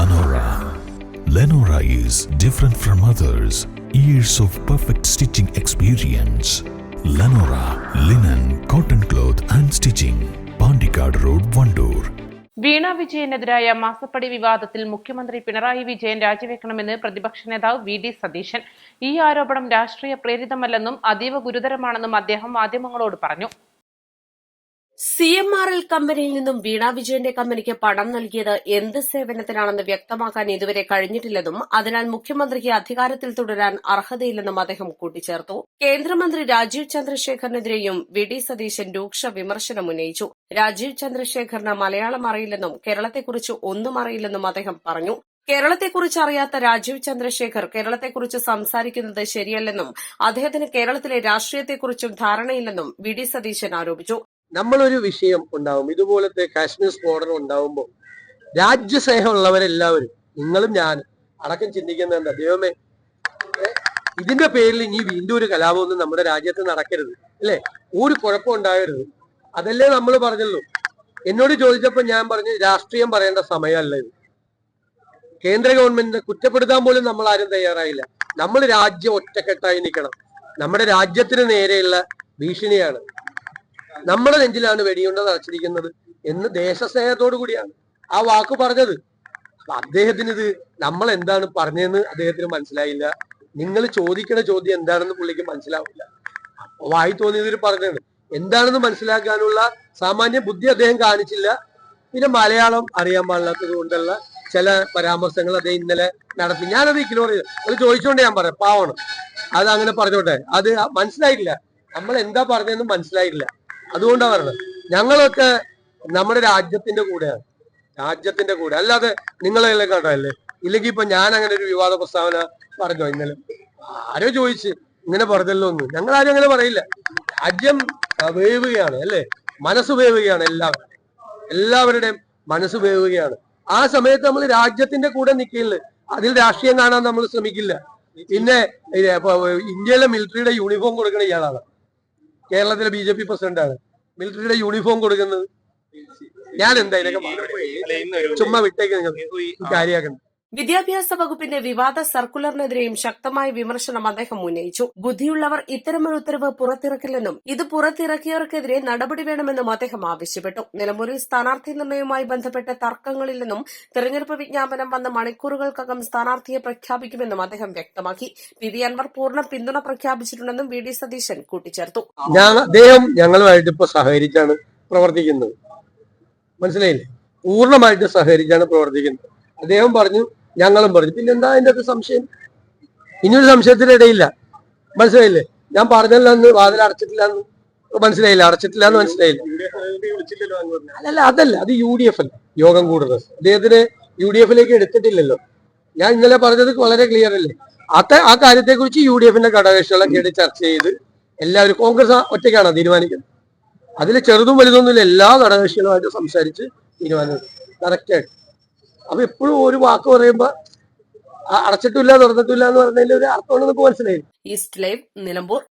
Lenora. Lenora is different from others. Years of perfect stitching experience. Lenora linen, cotton cloth and stitching. Pandikad Road, Vandoor. വീണ വിജയനെതിരായ മാസപ്പടി വിവാദത്തിൽ മുഖ്യമന്ത്രി പിണറായി വിജയൻ രാജിവെക്കണമെന്ന് പ്രതിപക്ഷ നേതാവ് V D Satheesan ഈ ആരോപണം രാഷ്ട്രീയ പ്രേരിതമല്ലെന്നും അതീവ ഗുരുതരമാണെന്നും അദ്ദേഹം മാധ്യമങ്ങളോട് പറഞ്ഞു സി എം ആർ എൽ കമ്പനിയിൽ നിന്നും വീണ വിജയന്റെ കമ്പനിക്ക് പണം നൽകിയത് എന്ത് സേവനത്തിനാണെന്ന് വ്യക്തമാക്കാൻ ഇതുവരെ കഴിഞ്ഞിട്ടില്ലെന്നും അതിനാൽ മുഖ്യമന്ത്രിക്ക് അധികാരത്തിൽ തുടരാൻ അർഹതയില്ലെന്നും അദ്ദേഹം കൂട്ടിച്ചേർത്തു. കേന്ദ്രമന്ത്രി രാജീവ് ചന്ദ്രശേഖറിനെതിരെയും വി ഡി സതീശൻ രൂക്ഷ വിമർശനം ഉന്നയിച്ചു. രാജീവ് ചന്ദ്രശേഖറിന് മലയാളം അറിയില്ലെന്നും കേരളത്തെക്കുറിച്ച് ഒന്നും അറിയില്ലെന്നും അദ്ദേഹം പറഞ്ഞു. കേരളത്തെക്കുറിച്ച് അറിയാത്ത രാജീവ് ചന്ദ്രശേഖർ കേരളത്തെക്കുറിച്ച് സംസാരിക്കുന്നത് ശരിയല്ലെന്നും അദ്ദേഹത്തിന് കേരളത്തിലെ രാഷ്ട്രീയത്തെക്കുറിച്ചും ധാരണയില്ലെന്നും വി ഡി സതീശൻ ആരോപിച്ചു. നമ്മളൊരു വിഷയം ഉണ്ടാവും. ഇതുപോലത്തെ കാശ്മീർ സ്ഫോടനം ഉണ്ടാവുമ്പോൾ രാജ്യസ്നേഹമുള്ളവരെല്ലാവരും നിങ്ങളും ഞാൻ അടക്കം ചിന്തിക്കുന്നത് എന്താ? ദൈവമേ ഇതിന്റെ പേരിൽ ഇനി വീണ്ടും ഒരു കലാപമൊന്നും നമ്മുടെ രാജ്യത്ത് നടക്കരുത്. അല്ലെ? ഒരു കുഴപ്പം ഉണ്ടാകരുത്. അതല്ലേ നമ്മൾ പറഞ്ഞല്ലോ എന്നോട് ചോദിച്ചപ്പോൾ ഞാൻ പറഞ്ഞു രാഷ്ട്രീയം പറയേണ്ട സമയമല്ല ഇത്. കേന്ദ്ര ഗവൺമെന്റിനെ കുറ്റപ്പെടുത്താൻ പോലും നമ്മൾ ആരും തയ്യാറായില്ല. നമ്മൾ രാജ്യം ഒറ്റക്കെട്ടായി നിൽക്കണം. നമ്മുടെ രാജ്യത്തിന് നേരെയുള്ള ഭീഷണിയാണ്. നമ്മുടെ നെഞ്ചിലാണ് വെടിയുണ്ട നിറച്ചിരിക്കുന്നത് എന്ന് ദേശസ്നേഹത്തോടു കൂടിയാണ്. ആ വാക്ക് പറഞ്ഞത്. അപ്പൊ അദ്ദേഹത്തിന് ഇത് നമ്മൾ എന്താണ് പറഞ്ഞതെന്ന് അദ്ദേഹത്തിന് മനസ്സിലായില്ല. നിങ്ങൾ ചോദിക്കുന്ന ചോദ്യം എന്താണെന്ന് പുള്ളിക്ക് മനസ്സിലാവില്ല. വായി തോന്നിയതിൽ പറഞ്ഞത് എന്താണെന്ന് മനസ്സിലാക്കാനുള്ള സാമാന്യ ബുദ്ധി അദ്ദേഹം കാണിച്ചില്ല. പിന്നെ മലയാളം അറിയാൻ പാടില്ലാത്തത് കൊണ്ടുള്ള ചില പരാമർശങ്ങൾ അദ്ദേഹം ഇന്നലെ നടത്തി. ഞാനത് ഇഗ്നോർ ചെയ്തു. അത് ചോദിച്ചോണ്ട് ഞാൻ പറയാം. പാവണം അത് അങ്ങനെ പറഞ്ഞോട്ടെ. അത് മനസ്സിലായില്ല നമ്മൾ എന്താ പറഞ്ഞതെന്ന് മനസ്സിലായില്ല അതുകൊണ്ടാണ് ഞങ്ങളൊക്കെ നമ്മുടെ രാജ്യത്തിന്റെ കൂടെയാണ്. രാജ്യത്തിന്റെ കൂടെ. അല്ലാതെ നിങ്ങളെല്ലാം കണ്ടല്ലേ ഇല്ലെങ്കിൽ ഇപ്പൊ ഞാൻ അങ്ങനെ ഒരു വിവാദ പ്രസ്താവന പറഞ്ഞു ഇന്നലെ? ആരോ ചോദിച്ച് ഇങ്ങനെ പറഞ്ഞല്ലോ ഒന്നും ഞങ്ങൾ ആരും അങ്ങനെ പറയില്ല. രാജ്യം വേവുകയാണ് അല്ലേ? മനസ്സ് വേവുകയാണ് എല്ലാവരും എല്ലാവരുടെയും മനസ്സ് വേവുകയാണ്. ആ സമയത്ത് നമ്മൾ രാജ്യത്തിന്റെ കൂടെ നിൽക്കില്ല. അതിൽ രാഷ്ട്രീയം കാണാൻ നമ്മൾ ശ്രമിക്കില്ല. പിന്നെ ഇന്ത്യയിലെ മിലിറ്ററിയുടെ യൂണിഫോം കൊടുക്കുന്ന ഇയാളാണ്. കേരളത്തിലെ ബി ജെ പി പ്രസിഡന്റ് ആണ് മിലിറ്ററിയുടെ യൂണിഫോം കൊടുക്കുന്നത് ഞാൻ എന്താ ഇതിനൊക്കെ മറുപടി? ചുമ്മാ വിട്ടേക്ക് നിങ്ങൾ കാര്യമാക്കണം വിദ്യാഭ്യാസ വകുപ്പിന്റെ വിവാദ സർക്കുലറിനെതിരെയും ശക്തമായ വിമർശനം അദ്ദേഹം ഉന്നയിച്ചു. ബുദ്ധിയുള്ളവർ ഇത്തരമൊരു ഉത്തരവ് പുറത്തിറക്കില്ലെന്നും ഇത് പുറത്തിറക്കിയവർക്കെതിരെ നടപടി വേണമെന്നും അദ്ദേഹം ആവശ്യപ്പെട്ടു. നിലമ്പൂരിൽ സ്ഥാനാർത്ഥി നിർണയവുമായി ബന്ധപ്പെട്ട തർക്കങ്ങളില്ലെന്നും തെരഞ്ഞെടുപ്പ് വിജ്ഞാപനം വന്ന മണിക്കൂറുകൾക്കകം സ്ഥാനാർത്ഥിയെ പ്രഖ്യാപിക്കുമെന്നും അദ്ദേഹം വ്യക്തമാക്കി. പി. വി. അൻവർ പൂർണ പിന്തുണ പ്രഖ്യാപിച്ചിട്ടുണ്ടെന്നും വി. ഡി. സതീശൻ കൂട്ടിച്ചേർത്തു. അദ്ദേഹം ഞങ്ങളുമായിട്ട് സഹകരിച്ചാണ് പ്രവർത്തിക്കുന്നത്. മനസ്സിലായില്ലേ? പൂർണമായിട്ട് സഹകരിച്ചാണ് പ്രവർത്തിക്കുന്നത്. അദ്ദേഹം പറഞ്ഞു ഞങ്ങളും പറഞ്ഞു. പിന്നെ എന്താ അതിന്റെ അത് സംശയം? ഇനിയൊരു സംശയത്തിനിടയില്ല. മനസ്സിലായില്ലേ? ഞാൻ പറഞ്ഞല്ലോ അന്ന് വാതിൽ അടച്ചിട്ടില്ല എന്ന്. മനസ്സിലായില്ല? അടച്ചിട്ടില്ല എന്ന് മനസ്സിലായില്ല? അല്ലല്ല അതല്ല. അത് യു ഡി എഫ് അല്ല. യോഗം കൂടുന്നത് അദ്ദേഹത്തിന് യു ഡി എഫിലേക്ക് എടുത്തിട്ടില്ലല്ലോ. ഞാൻ ഇന്നലെ പറഞ്ഞത് വളരെ ക്ലിയർ അല്ലേ? അത് ആ കാര്യത്തെ കുറിച്ച് യു ഡി എഫിന്റെ ഘടകകക്ഷികളൊക്കെ ചർച്ച ചെയ്ത് എല്ലാവരും കോൺഗ്രസ് ഒറ്റയ്ക്കാണ് തീരുമാനിക്കുന്നത്? അതിൽ ചെറുതും വലുതൊന്നുമില്ല. എല്ലാ ഘടകകക്ഷികളുമായിട്ട് സംസാരിച്ച് തീരുമാനം കറക്റ്റായിട്ട് അപ്പൊ എപ്പോഴും ഒരു വാക്ക് പറയുമ്പോ അടച്ചിട്ടില്ല തുറന്നിട്ടില്ല എന്ന് പറഞ്ഞതിന്റെ ഒരു അർത്ഥമാണ് നമുക്ക് മനസ്സിലായി. East live Nilambur.